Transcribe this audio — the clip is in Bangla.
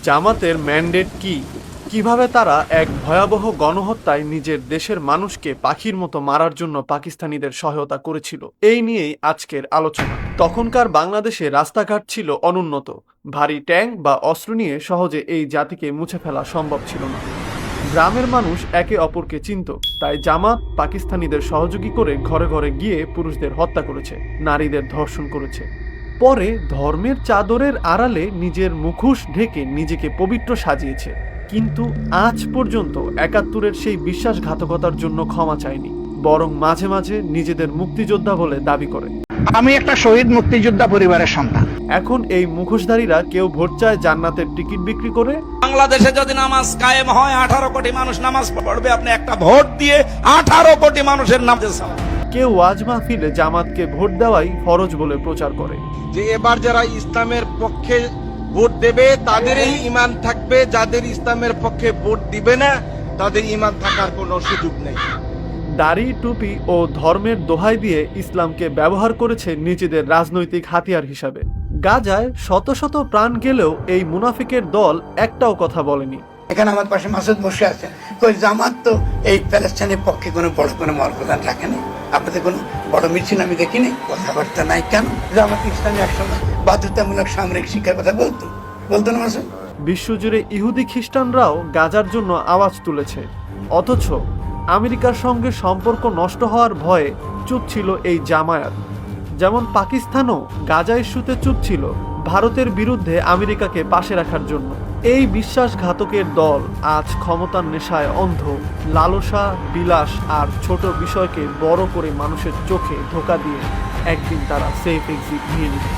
জামাতের ম্যান্ডেট কি? কীভাবে তারা এক ভয়াবহ গণহত্যায় নিজের দেশের মানুষকে পাখির মতো মারার জন্য পাকিস্তানিদের সহায়তা করেছিল? এই নিয়েই আজকের আলোচনা। তখনকার বাংলাদেশে রাস্তাঘাট ছিল অনুন্নত। ভারী ট্যাঙ্ক বা অস্ত্র নিয়ে সহজে এই জাতিকে মুছে ফেলা সম্ভব ছিল না। গ্রামের মানুষ একে অপরকে চিনত, তাই জামাত পাকিস্তানিদের সহযোগী করে ঘরে ঘরে গিয়ে পুরুষদের হত্যা করেছে, নারীদের ধর্ষণ করেছে। পরে ধর্মের চাদরের আড়ালে নিজের মুখোশ ঢেকে নিজেকে পবিত্র সাজিয়েছে। কিন্তু আজ পর্যন্ত একাত্তরের সেই বিশ্বাসঘাতকতার জন্য ক্ষমা চায়নি বরং মাঝে মাঝে নিজেদের মুক্তিযোদ্ধা বলে দাবি করে। আমি একটা শহীদ মুক্তিযোদ্ধা পরিবারের সন্তান। এখন এই মুখোশধারীরা কেউ ভোট চায় জান্নাতের টিকিট বিক্রি করে? বাংলাদেশে যদি নামাজ কায়েম হয় আঠারো কোটি মানুষ নামাজ পড়বে। আপনি একটা ভোট দিয়ে আঠারো কোটি মানুষের নাম কেউ ওয়াজ মাহফিলে জামাতকে ভোট দেওয়াই ফরজ বলে প্রচার করে। যে এবার যারা ইসলামের পক্ষে ভোট দেবে তাদেরই ইমান থাকবে। যাদের ইসলামের পক্ষে ভোট দিবে না তাদের ইমান থাকার কোনো সুযোগ নেই। দাড়ি টুপি ও ধর্মের দোহাই দিয়ে ইসলামকে ব্যবহার করেছে নিজেদের রাজনৈতিক হাতিয়ার হিসাবে। গাজায় শত শত প্রাণ গেলেও এই মুনাফিকের দল একটাও কথা বলেনি। এখানে আমার পাশে মাসুদ বসে আছে। কই, জামাত তো এই প্যালেস্টাইনের পক্ষে কোনো বড় কোনো মর্যাদা রাখেনি। আপনাদের কোনো বড় মিছিল আমি দেখিনি, কথাবার্তা নাই কেন? জামাত ইসলামী একসময় বাধ্যতামূলক সামরিক শিক্ষার কথা বলতো। বলতো না মাসুদ? বিশ্বজুড়ে ইহুদি খ্রিস্টানরাও গাজার জন্য আওয়াজ তুলেছে। অথচ আমেরিকার সঙ্গে সম্পর্ক নষ্ট হওয়ার ভয়ে চুপ ছিল এই জামায়াত। যেমন পাকিস্তানও গাজা ইস্যুতে চুপ ছিল। ভারতের বিরুদ্ধে আমেরিকাকে পাশে রাখার জন্য। এই বিশ্বাসঘাতকের দল আজ ক্ষমতার নেশায় অন্ধ, লালসা, বিলাস আর ছোট বিষয়কে বড় করে মানুষের চোখে ধোকা দিয়ে একদিন তারা সেফ এক্সিট নিয়ে নিবে।